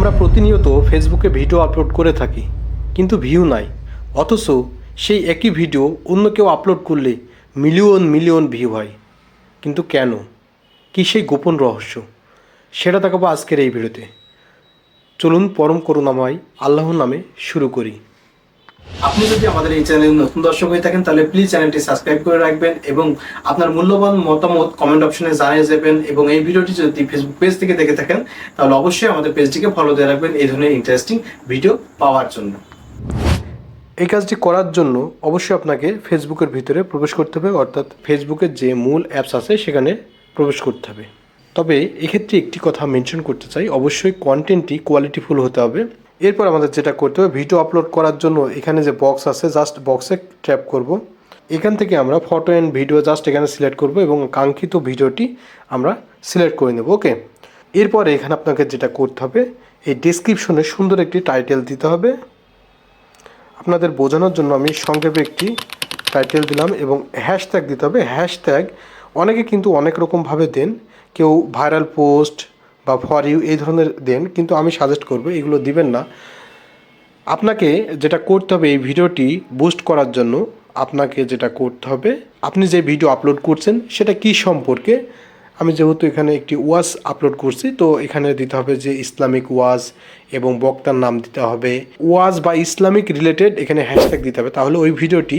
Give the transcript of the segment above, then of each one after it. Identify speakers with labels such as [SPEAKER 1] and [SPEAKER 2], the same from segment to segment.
[SPEAKER 1] আমরা প্রতিনিয়ত ফেসবুকে ভিডিও আপলোড করে থাকি, কিন্তু ভিউ নাই। অথচ সেই একই ভিডিও অন্য কেউ আপলোড করলে মিলিয়ন মিলিয়ন ভিউ হয়। কিন্তু কেন? কী সেই গোপন রহস্য? সেটা দেখাবো আজকের এই ভিডিওতে। চলুন পরম করুণাময় আল্লাহর নামে শুরু করি। আপনি যদি আমাদের এই চ্যানেলে নতুন দর্শক হয়ে থাকেন, তাহলে প্লিজ চ্যানেলটি সাবস্ক্রাইব করে রাখবেন এবং আপনার মূল্যবান মতামত কমেন্ট অপশনে জানিয়ে যাবেন এবং এই ভিডিওটি যদি ফেসবুক পেজ থেকে দেখে থাকেন, তাহলে অবশ্যই আমাদের পেজটিকে ফলো দিয়ে রাখবেন এই ধরনের ইন্টারেস্টিং ভিডিও পাওয়ার জন্য। এই কাজটি করার জন্য অবশ্যই আপনাকে ফেসবুকের ভিতরে প্রবেশ করতে হবে, অর্থাৎ ফেসবুকের যে মূল অ্যাপস আছে সেখানে প্রবেশ করতে হবে। তবে এক্ষেত্রে একটি কথা মেনশন করতে চাই, অবশ্যই কন্টেন্টটি কোয়ালিটিফুল হতে হবে। এরপর আমাদের যেটা করতে হবে, ভিডিও আপলোড করার জন্য এখানে যে বক্স আছে জাস্ট বক্সে ট্যাপ করব। এখান থেকে আমরা ফটো অ্যান্ড ভিডিও জাস্ট এখানে সিলেক্ট করব এবং কাঙ্ক্ষিত ভিডিওটি আমরা সিলেক্ট করে নেব ওকে এরপরে এখানে আপনাকে যেটা করতে হবে, এই ডিসক্রিপশনে সুন্দর একটি টাইটেল দিতে হবে। আপনাদের বোঝানোর জন্য আমি সংক্ষেপে একটি টাইটেল দিলাম এবং হ্যাশট্যাগ দিতে হবে। হ্যাশট্যাগ অনেকে কিন্তু অনেক রকমভাবে দেন। কেউ ভাইরাল পোস্ট বা ফর ইউ এই ধরনের দেন, কিন্তু আমি সাজেস্ট করব, এগুলো দিবেন না। আপনাকে যেটা করতে হবে এই ভিডিওটি বুস্ট করার জন্য, আপনাকে যেটা করতে হবে, আপনি যে ভিডিও আপলোড করছেন, সেটা কি সম্পর্কে? আমি যেহেতু এখানে একটি ওয়াজ আপলোড করছি, তো এখানে দিতে হবে যে ইসলামিক ওয়াজ এবং বক্তার নাম দিতে হবে। ওয়াজ বা ইসলামিক রিলেটেড এখানে হ্যাশট্যাগ দিতে হবে, তাহলে ওই ভিডিওটি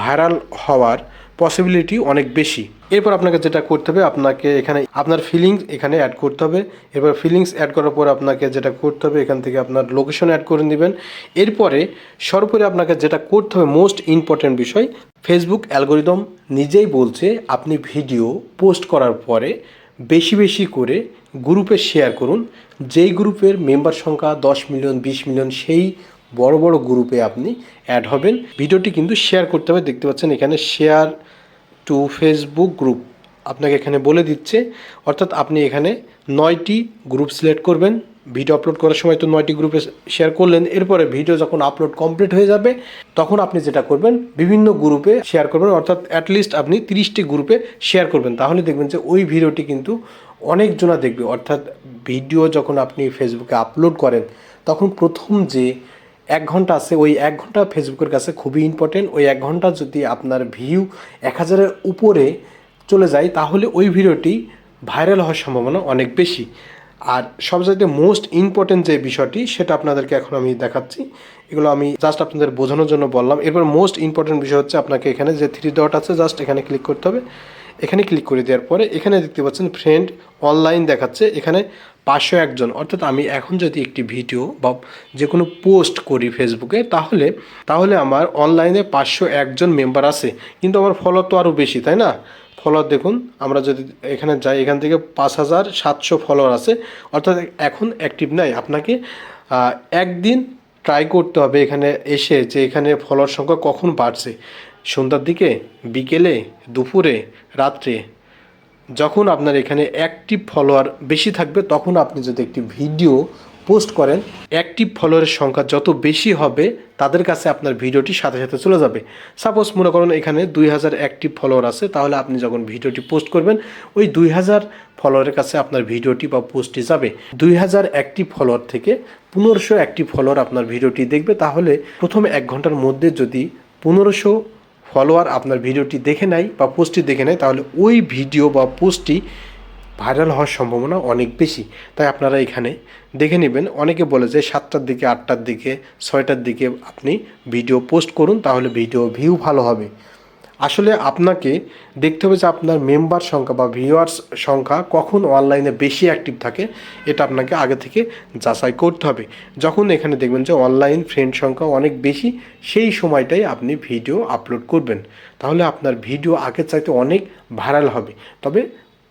[SPEAKER 1] ভাইরাল হওয়ার পসিবিলিটি অনেক বেশি। এরপর আপনাকে যেটা করতে হবে, আপনাকে এখানে আপনার ফিলিংস এখানে অ্যাড করতে হবে। এরপর ফিলিংস অ্যাড করার পর আপনাকে যেটা করতে হবে, এখান থেকে আপনার লোকেশন অ্যাড করে নেবেন। এরপরে সর্বোপরি আপনাকে যেটা করতে হবে মোস্ট ইম্পর্ট্যান্ট বিষয় ফেসবুক অ্যালগোরিদম নিজেই বলছে আপনি ভিডিও পোস্ট করার পরে বেশি বেশি করে গ্রুপে শেয়ার করুন। যেই গ্রুপের মেম্বার সংখ্যা দশ মিলিয়ন বিশ মিলিয়ন সেই বড় বড় গ্রুপে আপনি অ্যাড হবেন। ভিডিওটি কিন্তু শেয়ার করতে হবে। দেখতে পাচ্ছেন এখানে শেয়ার টু ফেসবুক গ্রুপ আপনাকে এখানে বলে দিচ্ছে। অর্থাৎ আপনি এখানে নয়টি গ্রুপ সিলেক্ট করবেন। ভিডিও আপলোড করার সময় তো নয়টি গ্রুপে শেয়ার করলেন। এরপরে ভিডিও যখন আপলোড কমপ্লিট হয়ে যাবে, তখন আপনি যেটা করবেন, বিভিন্ন গ্রুপে শেয়ার করবেন। অর্থাৎ অ্যাটলিস্ট আপনি তিরিশটি গ্রুপে শেয়ার করবেন। তাহলে দেখবেন যে ওই ভিডিওটি কিন্তু অনেকজনা দেখবে। অর্থাৎ ভিডিও যখন আপনি ফেসবুকে আপলোড করেন, তখন প্রথম যে এক ঘণ্টা আছে, ওই এক ঘণ্টা ফেসবুকের কাছে খুবই ইম্পর্টেন্ট ওই এক ঘণ্টা যদি আপনার ভিউ এক হাজারের উপরে চলে যায়, তাহলে ওই ভিডিওটি ভাইরাল হওয়ার সম্ভাবনা অনেক বেশি। আর সবচাইতে মোস্ট ইম্পর্টেন্ট যে বিষয়টি, সেটা আপনাদেরকে এখন আমি দেখাচ্ছি। এগুলো আমি জাস্ট আপনাদের বোঝানোর জন্য বললাম। এরপর মোস্ট ইম্পর্টেন্ট বিষয় হচ্ছে আপনাকে এখানে যে থ্রি ডট আছে জাস্ট এখানে ক্লিক করতে হবে। এখানে ক্লিক করে দেওয়ার পরে এখানে দেখতে পাচ্ছেন ফ্রেন্ড অনলাইন দেখাচ্ছে। এখানে পাঁচশো একজন, অর্থাৎ আমি এখন যদি একটি ভিডিও বা যে কোনো পোস্ট করি ফেসবুকে তাহলে তাহলে আমার অনলাইনে পাঁচশো একজন মেম্বার আছে। কিন্তু আমার ফলো তো আরও বেশি, তাই না? ফলোয়ার দেখুন, আমরা যদি এখানে যাই, এখান থেকে পাঁচ হাজার সাতশো ফলোয়ার আছে। অর্থাৎ এখন অ্যাক্টিভ নাই। আপনাকে একদিন ট্রাই করতে হবে এখানে এসে যে এখানে ফলোয়ার সংখ্যা কখন বাড়ছে। সন্ধ্যার দিকে, বিকেলে, দুপুরে, রাত্রে। যখন আপনার এখানে অ্যাক্টিভ ফলোয়ার বেশি থাকবে, তখন আপনি যদি একটি ভিডিও পোস্ট করেন অ্যাক্টিভ ফলোয়ারের সংখ্যা যত বেশি হবে, তাদের কাছে আপনার ভিডিওটি সাথে সাথে চলে যাবে। সাপোজ মনে করুন এখানে দুই হাজার অ্যাক্টিভ ফলোয়ার আছে, তাহলে আপনি যখন ভিডিওটি পোস্ট করবেন, ওই দুই হাজার ফলোয়ারের কাছে আপনার ভিডিওটি বা পোস্টটি যাবে। দুই হাজার অ্যাক্টিভ ফলোয়ার থেকে পনেরোশো অ্যাক্টিভ ফলোয়ার আপনার ভিডিওটি দেখবে, তাহলে প্রথমে এক ঘণ্টার মধ্যে যদি পনেরোশো ফলোয়ার আপনার ভিডিওটি দেখে নেয় বা পোস্টটি দেখে নেয় তাহলে ওই ভিডিও বা পোস্টটি ভাইরাল হওয়ার সম্ভাবনা অনেক বেশি। তাই আপনারা এখানে দেখে নেবেন, অনেকে বলে যে সাতটার দিকে, আটটার দিকে, ছয়টার দিকে আপনি ভিডিও পোস্ট করুন, তাহলে ভিডিও ভিউ ভালো হবে। আসলে আপনাকে দেখতে হবে যে আপনার মেম্বার সংখ্যা বা ভিউয়ার্স সংখ্যা কখন অনলাইনে বেশি অ্যাক্টিভ থাকে, এটা আপনাকে আগে থেকে যাচাই করতে হবে। যখন এখানে দেখবেন যে অনলাইন ফ্রেন্ড সংখ্যা অনেক বেশি, সেই সময়টাই আপনি ভিডিও আপলোড করবেন। তাহলে আপনার ভিডিও আগের চাইতে অনেক ভাইরাল হবে। তবে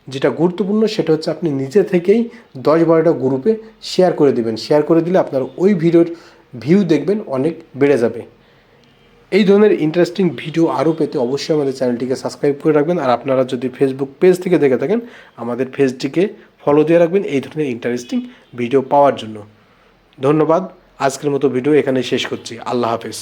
[SPEAKER 1] যেটা গুরুত্বপূর্ণ, সেটা হচ্ছে আপনি নিজে থেকেই দশ বারোটা গ্রুপে শেয়ার করে দিবেন। শেয়ার করে দিলে আপনার ওই ভিডিওর ভিউ দেখবেন অনেক বেড়ে যাবে। এই ধরনের ইন্টারেস্টিং ভিডিও আরও পেতে অবশ্যই আমাদের চ্যানেলটিকে সাবস্ক্রাইব করে রাখবেন। আর আপনারা যদি ফেসবুক পেজ থেকে দেখে থাকেন, আমাদের পেজটিকে ফলো দিয়ে রাখবেন এই ধরনের ইন্টারেস্টিং ভিডিও পাওয়ার জন্য। ধন্যবাদ। আজকের মতো ভিডিও এখানে শেষ করছি। আল্লাহ হাফেজ।